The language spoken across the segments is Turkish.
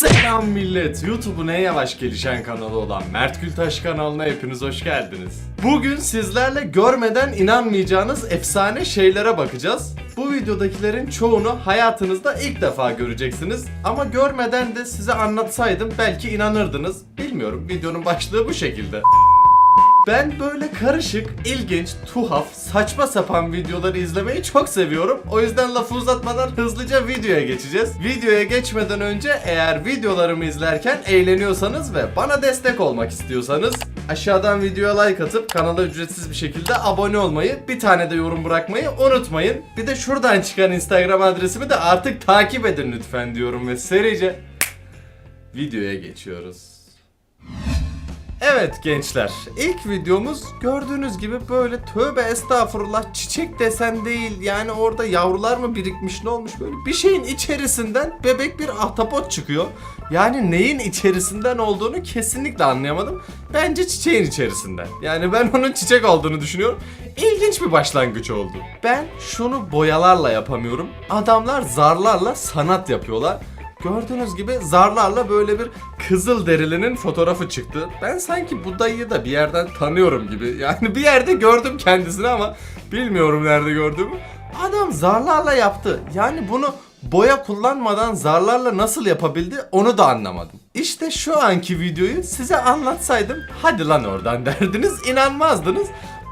Selam millet. YouTube'un en yavaş gelişen kanalı olan Mert Gültaş kanalına hepiniz hoş geldiniz. Bugün sizlerle görmeden inanmayacağınız efsane şeylere bakacağız. Bu videodakilerin çoğunu hayatınızda ilk defa göreceksiniz. Ama görmeden de size anlatsaydım belki inanırdınız. Bilmiyorum videonun başlığı bu şekilde. Ben böyle karışık, ilginç, tuhaf, saçma sapan videoları izlemeyi çok seviyorum. O yüzden lafı uzatmadan hızlıca videoya geçeceğiz. Videoya geçmeden önce eğer videolarımı izlerken eğleniyorsanız ve bana destek olmak istiyorsanız aşağıdan videoya like atıp kanala ücretsiz bir şekilde abone olmayı, bir tane de yorum bırakmayı unutmayın. Bir de şuradan çıkan Instagram adresimi de artık takip edin lütfen diyorum ve serice videoya geçiyoruz. Evet gençler, ilk videomuz gördüğünüz gibi böyle tövbe estağfurullah çiçek desen değil yani orada yavrular mı birikmiş ne olmuş böyle bir şeyin içerisinden bebek bir ahtapot çıkıyor. Yani neyin içerisinden olduğunu kesinlikle anlayamadım. Bence çiçeğin içerisinden. Yani ben onun çiçek olduğunu düşünüyorum. İlginç bir başlangıç oldu. Ben şunu boyalarla yapamıyorum. Adamlar zarlarla sanat yapıyorlar. Gördüğünüz gibi zarlarla böyle bir kızıl derilinin fotoğrafı çıktı. Ben sanki bu dayıyı da bir yerden tanıyorum gibi. Yani bir yerde gördüm kendisini ama bilmiyorum nerede gördüğümü. Adam zarlarla yaptı. Yani bunu boya kullanmadan zarlarla nasıl yapabildi onu da anlamadım. İşte şu anki videoyu size anlatsaydım hadi lan oradan derdiniz inanmazdınız.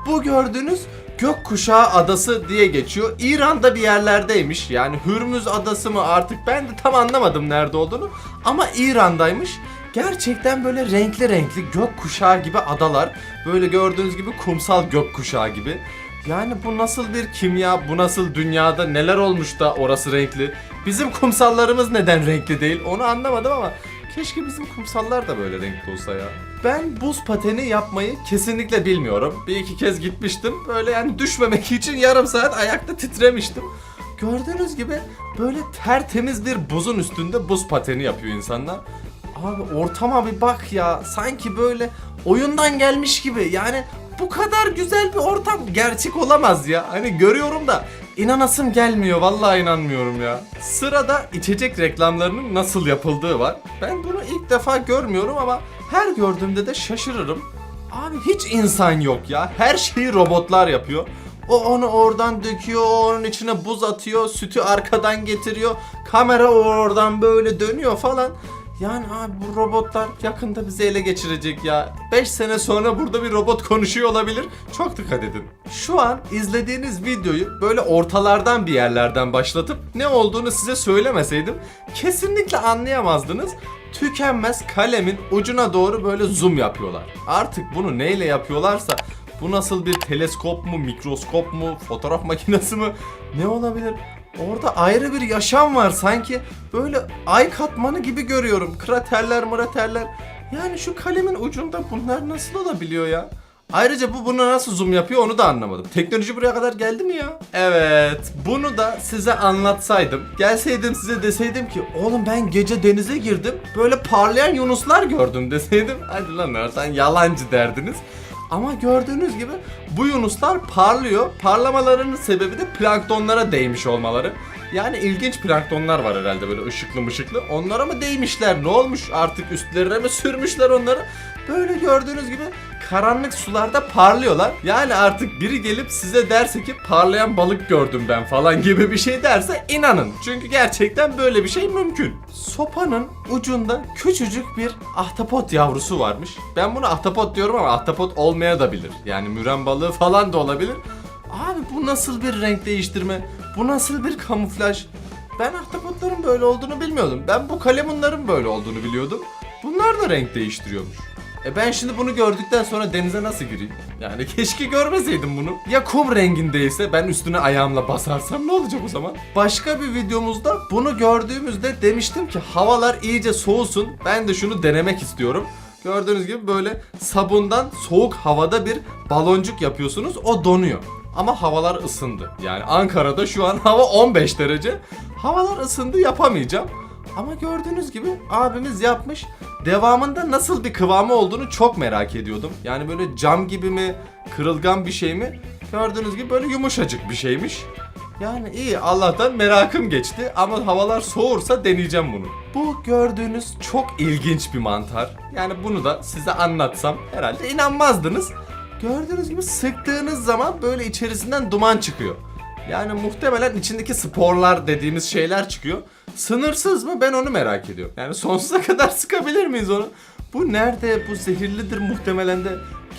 Bu gördüğünüz Gökkuşağı Adası diye geçiyor. İran'da bir yerlerdeymiş. Yani Hürmüz Adası mı artık ben de tam anlamadım nerede olduğunu. Ama İran'daymış. Gerçekten böyle renkli renkli gökkuşağı gibi adalar. Böyle gördüğünüz gibi kumsal gökkuşağı gibi. Yani bu nasıl bir kimya, bu nasıl dünyada neler olmuş da orası renkli. Bizim kumsallarımız neden renkli değil onu anlamadım ama keşke bizim kumsallar da böyle renkli olsa ya. Ben buz pateni yapmayı kesinlikle bilmiyorum. Bir iki kez gitmiştim. Böyle yani düşmemek için yarım saat ayakta titremiştim. Gördüğünüz gibi böyle tertemiz bir buzun üstünde buz pateni yapıyor insanlar. Abi ortama bir bak ya. Sanki böyle oyundan gelmiş gibi. Yani bu kadar güzel bir ortam gerçek olamaz ya. Hani görüyorum da inanasım gelmiyor. Vallahi inanmıyorum ya. Sırada içecek reklamlarının nasıl yapıldığı var. Ben bunu ilk defa görmüyorum ama her gördüğümde de şaşırırım. Abi hiç insan yok ya. Her şeyi robotlar yapıyor. O onu oradan döküyor, onun içine buz atıyor, sütü arkadan getiriyor, kamera oradan böyle dönüyor falan. Yani abi bu robotlar yakında bizi ele geçirecek ya. 5 sene sonra burada bir robot konuşuyor olabilir. Çok dikkat edin. Şu an izlediğiniz videoyu böyle ortalardan bir yerlerden başlatıp ne olduğunu size söylemeseydim kesinlikle anlayamazdınız. Tükenmez kalemin ucuna doğru böyle zoom yapıyorlar. Artık bunu neyle yapıyorlarsa bu nasıl bir teleskop mu, mikroskop mu, fotoğraf makinesi mi ne olabilir? Orada ayrı bir yaşam var sanki böyle ay katmanı gibi görüyorum. Kraterler mıraterler. Yani şu kalemin ucunda bunlar nasıl olabiliyor ya? Ayrıca bu bunu nasıl zoom yapıyor onu da anlamadım. Teknoloji buraya kadar geldi mi ya? Evet, bunu da size anlatsaydım. Gelseydim size deseydim ki oğlum ben gece denize girdim. Böyle parlayan yunuslar gördüm deseydim. Hadi lan oradan yalancı derdiniz. Ama gördüğünüz gibi bu yunuslar parlıyor. Parlamalarının sebebi de planktonlara değmiş olmaları. Yani ilginç planktonlar var herhalde böyle ışıklı mışıklı. Onlara mı değmişler ne olmuş artık üstlerine mi sürmüşler onları? Böyle gördüğünüz gibi karanlık sularda parlıyorlar. Yani artık biri gelip size derse ki parlayan balık gördüm ben falan gibi bir şey derse inanın. Çünkü gerçekten böyle bir şey mümkün. Sopanın ucunda küçücük bir ahtapot yavrusu varmış. Ben bunu ahtapot diyorum ama ahtapot olmaya da bilir. Yani müren balığı falan da olabilir. Abi bu nasıl bir renk değiştirme? Bu nasıl bir kamuflaj? Ben ahtapotların böyle olduğunu bilmiyordum. Ben bu kalemunların böyle olduğunu biliyordum. Bunlar da renk değiştiriyormuş. E ben şimdi bunu gördükten sonra denize nasıl gireyim? Yani keşke görmeseydim bunu. Ya kum rengindeyse ben üstüne ayağımla basarsam ne olacak o zaman? Başka bir videomuzda bunu gördüğümüzde demiştim ki havalar iyice soğusun. Ben de şunu denemek istiyorum. Gördüğünüz gibi böyle sabundan soğuk havada bir baloncuk yapıyorsunuz. O donuyor. Ama havalar ısındı. Yani Ankara'da şu an hava 15 derece. Havalar ısındı yapamayacağım. Ama gördüğünüz gibi abimiz yapmış. Devamında nasıl bir kıvamı olduğunu çok merak ediyordum. Yani böyle cam gibi mi, kırılgan bir şey mi? Gördüğünüz gibi böyle yumuşacık bir şeymiş. Yani iyi Allah'tan merakım geçti ama havalar soğursa deneyeceğim bunu. Bu gördüğünüz çok ilginç bir mantar. Yani bunu da size anlatsam herhalde inanmazdınız. Gördüğünüz gibi sıktığınız zaman böyle içerisinden duman çıkıyor. Yani muhtemelen içindeki sporlar dediğimiz şeyler çıkıyor. Sınırsız mı ben onu merak ediyorum. Yani sonsuza kadar sıkabilir miyiz onu? Bu nerede? Bu zehirlidir muhtemelen de.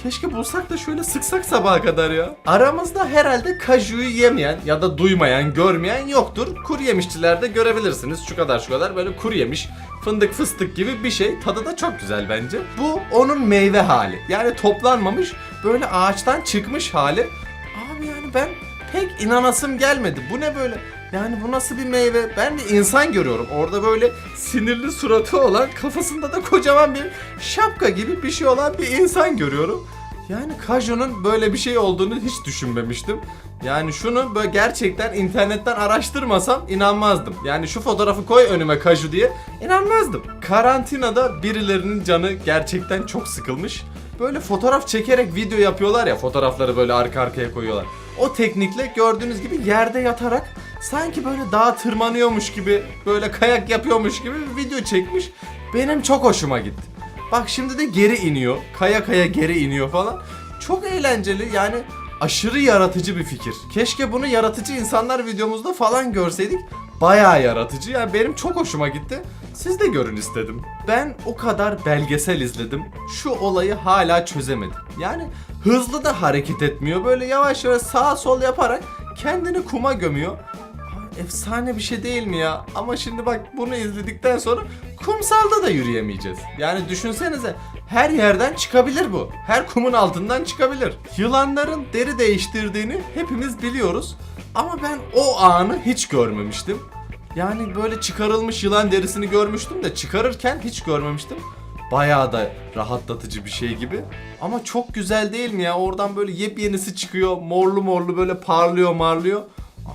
Keşke bulsak da şöyle sıksak sabaha kadar ya. Aramızda herhalde kajuyu yemeyen ya da duymayan, görmeyen yoktur. Kuru yemişçilerde görebilirsiniz. Şu kadar şu kadar böyle kuru yemiş, fındık fıstık gibi bir şey. Tadı da çok güzel bence. Bu onun meyve hali. Yani toplanmamış, böyle ağaçtan çıkmış hali. Abi yani ben pek inanasım gelmedi. Bu ne böyle? Yani bu nasıl bir meyve? Ben bir insan görüyorum. Orada böyle sinirli suratı olan, kafasında da kocaman bir şapka gibi bir şey olan bir insan görüyorum. Yani kajunun böyle bir şey olduğunu hiç düşünmemiştim. Yani şunu böyle gerçekten internetten araştırmasam inanmazdım. Yani şu fotoğrafı koy önüme kaju diye inanmazdım. Karantinada birilerinin canı gerçekten çok sıkılmış. Böyle fotoğraf çekerek video yapıyorlar ya fotoğrafları böyle arka arkaya koyuyorlar. O teknikle gördüğünüz gibi yerde yatarak sanki böyle dağa tırmanıyormuş gibi böyle kayak yapıyormuş gibi bir video çekmiş. Benim çok hoşuma gitti. Bak şimdi de geri iniyor. Kaya kaya geri iniyor falan. Çok eğlenceli yani aşırı yaratıcı bir fikir. Keşke bunu yaratıcı insanlar videomuzda falan görseydik. Bayağı yaratıcı. Yani benim çok hoşuma gitti. Siz de görün istedim. Ben o kadar belgesel izledim. Şu olayı hala çözemedim. Yani hızlı da hareket etmiyor. Böyle yavaş yavaş sağa sol yaparak kendini kuma gömüyor. Efsane bir şey değil mi ya? Ama şimdi bak bunu izledikten sonra kumsalda da yürüyemeyeceğiz. Yani düşünsenize her yerden çıkabilir bu. Her kumun altından çıkabilir. Yılanların deri değiştirdiğini hepimiz biliyoruz. Ama ben o anı hiç görmemiştim. Yani böyle çıkarılmış yılan derisini görmüştüm de çıkarırken hiç görmemiştim. Bayağı da rahatlatıcı bir şey gibi. Ama çok güzel değil mi ya? Oradan böyle yepyenisi çıkıyor. Morlu morlu böyle parlıyor marlıyor.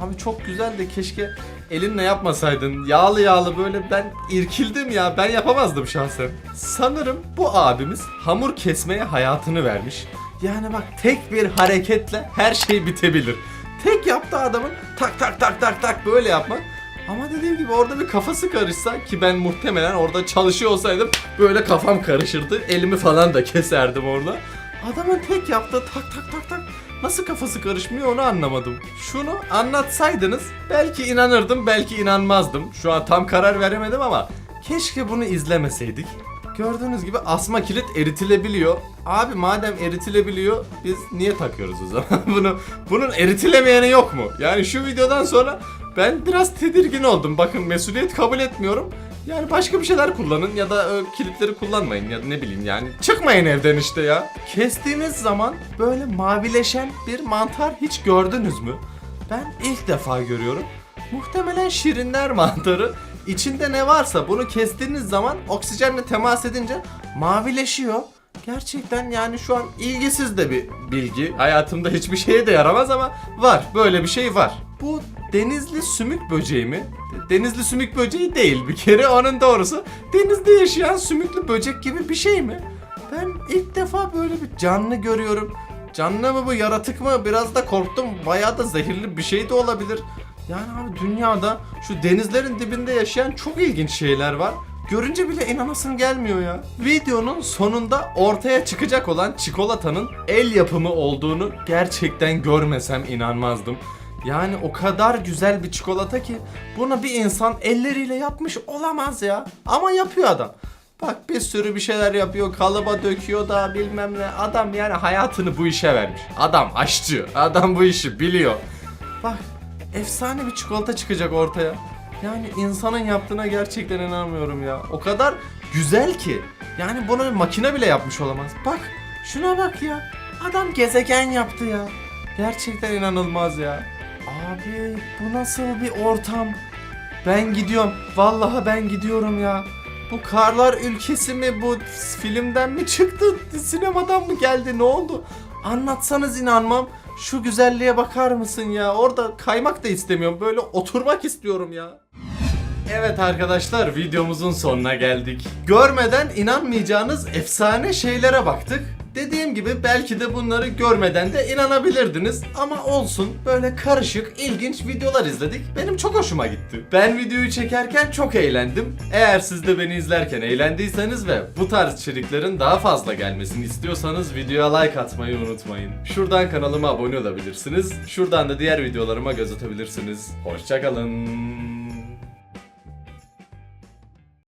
Abi çok güzel de keşke elinle yapmasaydın. Yağlı yağlı böyle ben irkildim ya. Ben yapamazdım şahsen. Sanırım bu abimiz hamur kesmeye hayatını vermiş. Yani bak tek bir hareketle her şey bitebilir. Tek yaptığı adamın tak tak tak tak tak böyle yapmak. Ama dediğim gibi orada bir kafası karışsa ki ben muhtemelen orada çalışıyor olsaydım böyle kafam karışırdı. Elimi falan da keserdim orada. Adamın tek yaptığı tak tak tak tak nasıl kafası karışmıyor onu anlamadım. Şunu anlatsaydınız belki inanırdım belki inanmazdım. Şu an tam karar veremedim ama keşke bunu izlemeseydik. Gördüğünüz gibi asma kilit eritilebiliyor. Abi madem eritilebiliyor biz niye takıyoruz o zaman bunu? Bunun eritilemeyeni yok mu? Yani şu videodan sonra ben biraz tedirgin oldum. Bakın mesuliyet kabul etmiyorum. Yani başka bir şeyler kullanın ya da ö, kilitleri kullanmayın ya da ne bileyim yani. Çıkmayın evden işte ya. Kestiğiniz zaman böyle mavileşen bir mantar hiç gördünüz mü? Ben ilk defa görüyorum. Muhtemelen şirinler mantarı. İçinde ne varsa bunu kestiğiniz zaman oksijenle temas edince mavileşiyor. Gerçekten yani şu an ilgisiz de bir bilgi. Hayatımda hiçbir şeye de yaramaz ama var. Böyle bir şey var. Bu denizli sümük böceği mi? Denizli sümük böceği değil bir kere onun doğrusu. Denizde yaşayan sümüklü böcek gibi bir şey mi? Ben ilk defa böyle bir canlı görüyorum. Canlı mı bu yaratık mı? Biraz da korktum. Bayağı da zehirli bir şey de olabilir. Yani abi dünyada şu denizlerin dibinde yaşayan çok ilginç şeyler var. Görünce bile inanasım gelmiyor ya. Videonun sonunda ortaya çıkacak olan çikolatanın el yapımı olduğunu gerçekten görmesem inanmazdım. Yani o kadar güzel bir çikolata ki bunu bir insan elleriyle yapmış olamaz ya. Ama yapıyor adam. Bak bir sürü bir şeyler yapıyor, kalıba döküyor da bilmem ne. Adam yani hayatını bu işe vermiş. Adam aşçı, adam bu işi biliyor. Bak efsane bir çikolata çıkacak ortaya. Yani insanın yaptığına gerçekten inanmıyorum ya. O kadar güzel ki. Yani bunu makine bile yapmış olamaz. Bak şuna bak ya. Adam gezegen yaptı ya. Gerçekten inanılmaz ya. Abi bu nasıl bir ortam? Ben gidiyorum. Vallahi ben gidiyorum ya. Bu karlar ülkesi mi bu filmden mi çıktı? Sinemadan mı geldi? Ne oldu? Anlatsanız inanmam. Şu güzelliğe bakar mısın ya? Orada kaymak da istemiyorum. Böyle oturmak istiyorum ya. Evet arkadaşlar videomuzun sonuna geldik. Görmeden inanmayacağınız efsane şeylere baktık. Dediğim gibi belki de bunları görmeden de inanabilirdiniz ama olsun böyle karışık ilginç videolar izledik. Benim çok hoşuma gitti. Ben videoyu çekerken çok eğlendim. Eğer siz de beni izlerken eğlendiyseniz ve bu tarz içeriklerin daha fazla gelmesini istiyorsanız videoya like atmayı unutmayın. Şuradan kanalıma abone olabilirsiniz. Şuradan da diğer videolarıma göz atabilirsiniz. Hoşçakalın.